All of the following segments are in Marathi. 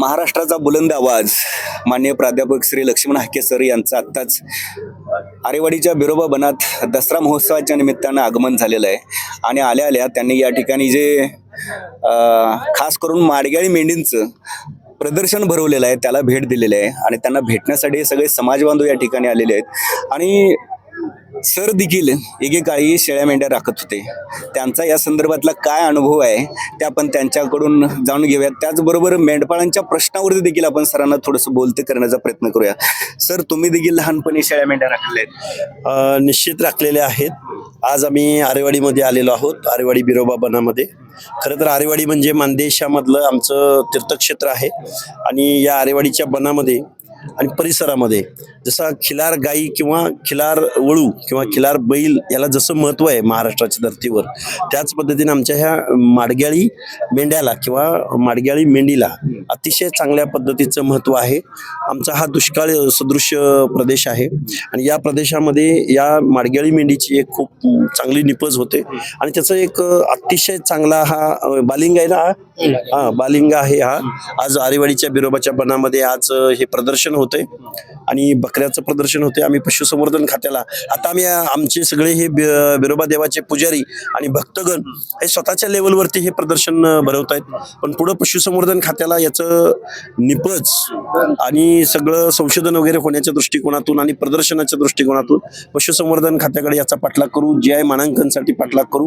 महाराष्ट्राचा बुलंद आवाज. मान्य प्राध्यापक श्री लक्ष्मण हाके सर यांचं आत्ताच आरेवाडीच्या बिरोबा बनात दसरा महोत्सवाच्या निमित्तानं आगमन झालेलं आहे. आणि आल्या आल्या त्यांनी या ठिकाणी जे खास करून माडग्याळी मेंढींचं प्रदर्शन भरवलेलं आहे त्याला भेट दिलेली आहे. आणि त्यांना भेटण्यासाठी सगळे समाजबांधव या ठिकाणी आलेले आहेत. आणि सर देखील एकेकाळी शेळ्या मेंढ्या राखत होते. त्यांचा या संदर्भातला काय अनुभव आहे ते आपण त्यांच्याकडून जाणून घेऊयात. त्याचबरोबर मेंढपाळांच्या प्रश्नावरती देखील आपण सरांना थोडंसं बोलते करण्याचा प्रयत्न करूया. सर तुम्ही देखील लहानपणी शेळ्या मेंढ्या राखल्या आहेत? निश्चित राखलेल्या आहेत. आज आम्ही आरेवाडीमध्ये आलेलो आहोत आरेवाडी बिरोबा बनामध्ये. खरं तर आरेवाडी म्हणजे मानदेशामधलं आमचं तीर्थक्षेत्र आहे. आणि या आरेवाडीच्या बनामध्ये आणि परिसरामध्ये. जसा खिलार गाई किंवा खिलार वळू किंवा खिलार बैल याला जसं महत्त्व आहे महाराष्ट्राच्या धर्तीवर त्याच पद्धतीने आमच्या ह्या माडग्याळी मेंढ्याला किंवा माडग्याळी मेंढीला अतिशय चांगल्या पद्धतीचं महत्त्व आहे. आमचा हा दुष्काळ सदृश प्रदेश आहे आणि या प्रदेशामध्ये या माडग्याळी मेंढीची एक खूप चांगली निपज होते आणि त्याचा एक अतिशय चांगला हा बालिंग आहे ना? हा? बालिंग आहे हा. आज आरेवाडीच्या बिरोबाच्या बनामध्ये आज हे प्रदर्शन होते आणि बकऱ्याचं प्रदर्शन होते आम्ही पशुसंवर्धन खात्याला. आता आम्ही आमचे सगळे हे बिरोबा देवाचे पुजारी आणि भक्तगण हे स्वतःच्या लेवलवरती हे प्रदर्शन भरवत आहेत पण पुढं पशुसंवर्धन खात्याला याचं निपज आणि सगळं संशोधन वगैरे होण्याच्या दृष्टिकोनातून आणि प्रदर्शनाच्या दृष्टिकोनातून पशुसंवर्धन खात्याकडे याचा पाठलाग करू जी आय मानांकनसाठी पाठलाग करू.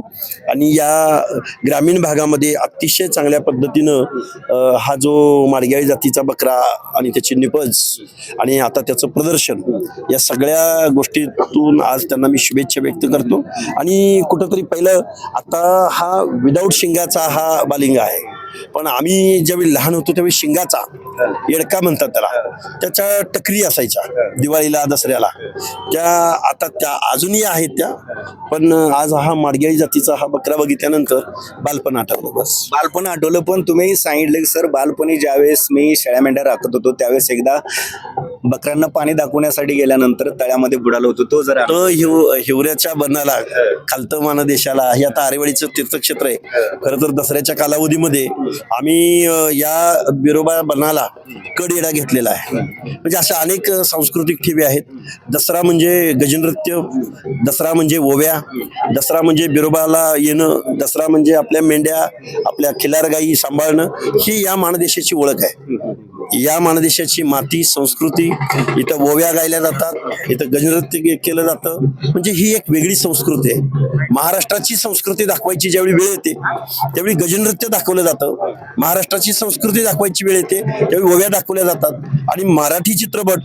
आणि या ग्रामीण भागामध्ये अतिशय चांगल्या पद्धतीनं हा जो माडग्याळी जातीचा बकरा आणि त्याची निपज आणि आता त्याचं प्रदर्शन या सगळ्या गोष्टीतून आज त्यांना मी शुभेच्छा व्यक्त करतो. आणि कुठंतरी पहिलं आता हा विदाऊट शिंगाचा हा बालिंगा आहे. पण आम्ही ज्यावेळी लहान होतो त्यावेळी शिंगाचा येडका म्हणतात त्याला. त्याच्या टकरी असायच्या दिवाळीला दसऱ्याला. त्या आता त्या अजूनही आहेत त्या पण आज हा माडग्याळी जातीचा हा बकरा बघितल्यानंतर बालपण आठवलं बस. बालपण आठवलं पण तुम्ही सांगितलं की सर बालपणी ज्यावेळेस मी शेळ्या मेंढ्या राखत होतो त्यावेळेस एकदा बकऱ्यांना पाणी दाखवण्यासाठी गेल्यानंतर तळ्यामध्ये बुडालो होतो. तो जरा तर हिव हिवऱ्याच्या बनाला खालतं मान देशाला हे आता आरेवाडीचं तीर्थक्षेत्र आहे. खरं तर दसऱ्याच्या कालावधीमध्ये आम्ही या बिरोबा बनाला कडेडा घेतलेला आहे. म्हणजे अशा अनेक सांस्कृतिक ठेवी आहेत. दसरा म्हणजे गजनृत्य दसरा म्हणजे ओव्या दसरा म्हणजे बिरोबाला येणं दसरा म्हणजे आपल्या मेंढ्या आपल्या खिलार गाई सांभाळणं ही या माणदेशाची ओळख आहे. या माणदेशाची माती संस्कृती इथं ओव्या गायल्या जातात इथं गजनृत्य केलं जातं. म्हणजे ही एक वेगळी संस्कृती आहे. महाराष्ट्राची संस्कृती दाखवायची ज्यावेळी वेळ येते त्यावेळी गजनृत्य दाखवलं जातं. महाराष्ट्राची संस्कृती दाखवायची वेळ येते त्यावेळी ओव्या दाखवल्या जातात. आणि मराठी चित्रपट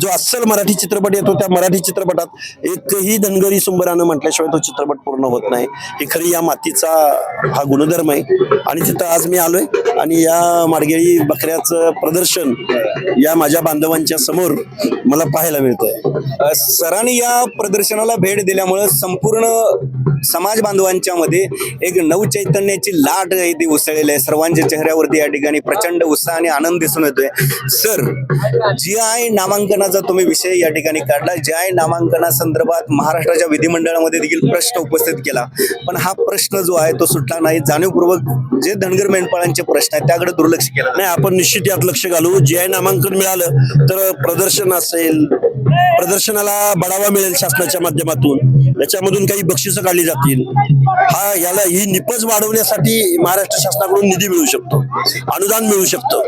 जो अस्सल मराठी चित्रपट येतो त्या मराठी चित्रपटात एकही धनगरी सुंबरानं म्हटल्याशिवाय तो चित्रपट पूर्ण होत नाही. ही खरी या मातीचा हा गुणधर्म आहे. आणि तिथं आज मी आलोय आणि या माडगेळी बकऱ्याचं प्रदर्शन या माझ्या बांधवांच्या समोर मला पाहायला मिळतंय. सरांनी या प्रदर्शनाला भेट दिल्यामुळं संपूर्ण समाज बांधवांच्या मध्ये एक नवचैतन्याची लाट आहे ती उसळलेली आहे. सर्वांच्या चेहऱ्यावरती या ठिकाणी प्रचंड उत्साह आणि आनंद दिसून येतोय. सर जी आय नामांकनाचा तुम्ही विषय या ठिकाणी काढला. जी आय नामांकनासंदर्भात महाराष्ट्राच्या विधिमंडळामध्ये देखील प्रश्न उपस्थित केला. पण हा प्रश्न जो आहे तो सुटला नाही. जाणीवपूर्वक जे धनगर मेंढपाळांचे प्रश्न आहेत त्याकडे दुर्लक्ष केलं. नाही आपण निश्चित यात लक्ष घालू. जी आय नामांकन मिळालं तर प्रदर्शन असेल प्रदर्शनाला बढावा मिळेल शासनाच्या माध्यमातून. याच्यामधून काही बक्षिसं काढली जातील. हा याला ही निपज वाढवण्यासाठी महाराष्ट्र शासनाकडून निधी मिळू शकतो. अनुदान मिळू शकतं.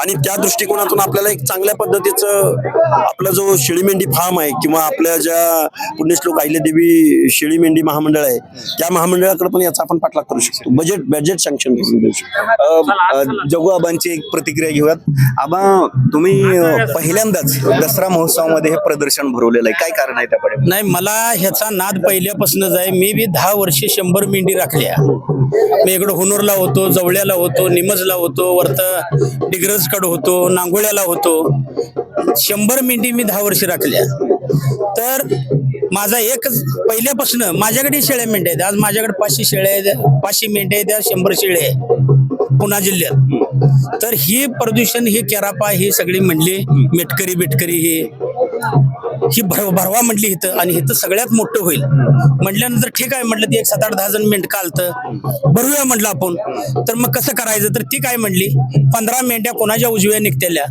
आणि त्या दृष्टिकोनातून आपल्याला एक चांगल्या पद्धतीचं आपला जो शेळीमेंढी फार्म आहे किंवा आपल्या ज्या पुण्यश्लोक अहिल्यादेवी शिळी मेंढी महामंडळ आहे त्या महामंडळाकडे पण याचा आपण पाठलाग करू शकतो. बजेट बजेट सँक्शन करून देऊ शकतो जगू आबांची एक प्रतिक्रिया घेऊयात. आबा तुम्ही पहिल्यांदाच दसरा महोत्सवामध्ये हे प्रदर्शन भरवलेलं आहे. काय कारण आहे त्याकडे? नाही मला ह्याचा नाद पहिल्यापासूनच आहे. मी बी दहा वर्षे शंभर मेंढी राखल्या. मी इकडं हुनूरला होतो जवळ्याला होतो निमजला होतो वरत डिग्रजकड होतो नांगोळ्याला होतो. शंभर मेंढी मी दहा वर्ष राखल्या. तर माझा एकच पहिल्यापासून माझ्याकडे शेळ्या मेंढ्या आहेत. आज माझ्याकडे पाचशे शेळ्या आहेत पाचशे मेंढ्या आहेत शंभर शेळ्या आहेत. पुणा जिल्ह्यात. तर ही प्रदूषण ही कॅरापा ही सगळी म्हणली मेटकरी बिटकरी ही. ही भर भरवा म्हटली इथं आणि इथं सगळ्यात मोठं होईल. म्हटल्यानंतर ठीक आहे म्हटलं ती एक सात आठ दहा जण मेंढका आलतं भरूया म्हटलं आपण. तर मग कसं करायचं? तर ती काय म्हणली पंधरा मेंढ्या कोणाच्या उजव्या निघतेल्या?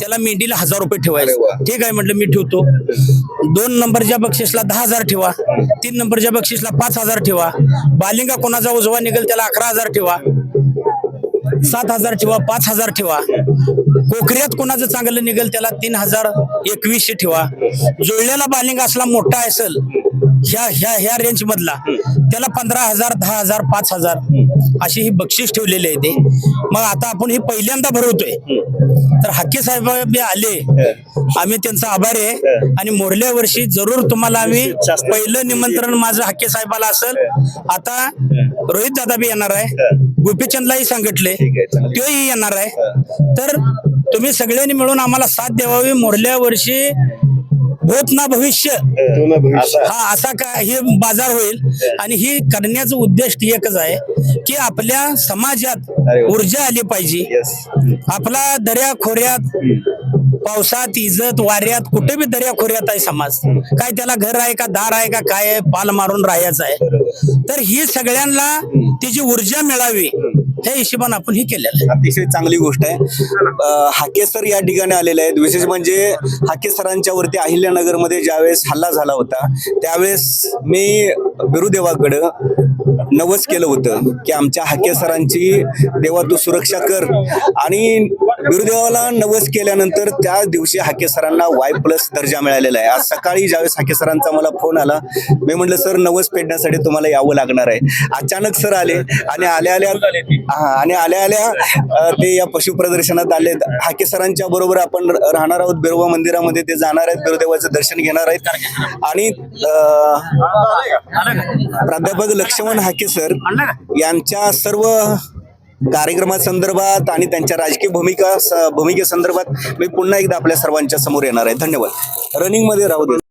त्याला मेंढीला हजार रुपये ठेवायचे. ठीक आहे म्हटलं मी ठेवतो. दोन नंबरच्या बक्षीसला दहा हजार ठेवा. तीन नंबरच्या बक्षीसला पाच हजार ठेवा. बालिंगा कोणाचा उजवा निघेल त्याला अकरा हजार ठेवा. सात हजार ठेवा पाच हजार ठेवा. कोकऱ्यात कोणाचं चांगलं निघेल त्याला तीन हजार. एकवीसशे ठेवा. जुळलेला बालिंग असला मोठा असेल ह्या ह्या ह्या रेंज मधला त्याला पंधरा हजार दहा हजार पाच हजार अशी ही बक्षीस ठेवलेली आहे ते. मग आता आपण हे पहिल्यांदा भरवतोय. तर हक्के साहेब आले. आम्ही त्यांचा आभारी आहे. आणि मोरल्या वर्षी जरूर तुम्हाला आम्ही पहिलं निमंत्रण माझं हक्के साहेबाला असेल. आता रोहित दादा बी येणार आहे. गोपीचंदलाही सांगितले. तोही येणार आहे. तर तुम्ही सगळ्यांनी मिळून आम्हाला साथ द्यावावी मोरल्या वर्षी भूत ना भविष्य. हा असा का हे बाजार होईल. आणि ही करण्याचं उद्देश एकच आहे की आपल्या समाजात. ऊर्जा आली पाहिजे. आपला दर्या खोऱ्यात पावसात इजत वाऱ्यात कुठे बी दर्या खोऱ्यात आहे समाज. काय त्याला घर आहे का दार आहे का काय आहे पाल मारून राहायचं आहे. तर ही सगळ्यांना तिची ऊर्जा मिळावी त्या हिशोबाने आपण हे केलेलं आहे. अतिशय चांगली गोष्ट आहे. हाके सर या ठिकाणी आलेले आहेत. विशेष म्हणजे हाके सरांच्या वरती अहिल्यानगरमध्ये ज्यावेळेस हल्ला झाला होता त्यावेळेस मी बिरुदेवाकडं नवस केलं होतं की आमच्या हाके सरांची देवा तू सुरक्षा कर. आणि गुरुदेवाला नवस केल्यानंतर त्या दिवशी हाके सरांना वाय प्लस दर्जा मिळालेला आहे. आज सकाळी ज्यावेळेस हाके सरांचा मला फोन आला मी म्हटलं सर नवस पेटण्यासाठी तुम्हाला यावं लागणार आहे. अचानक सर आले आणि आल्या आल्या हा आणि आल्या आल्या ते या पशु प्रदर्शनात आले. हाके सरांच्या बरोबर आपण राहणार आहोत. बिरोबा मंदिरामध्ये ते जाणार आहेत. बिरोदेवाचं दर्शन घेणार आहेत. आणि प्राध्यापक लक्ष्मण हाके सर यांच्या सर्व कार्यक्रमासंदर्भात आणि त्यांच्या राजकीय भूमिका भूमिकेसंदर्भात मी पुन्हा एकदा आपल्या सर्वांच्या समोर येणार आहे. धन्यवाद. रनिंगमध्ये राहू दे.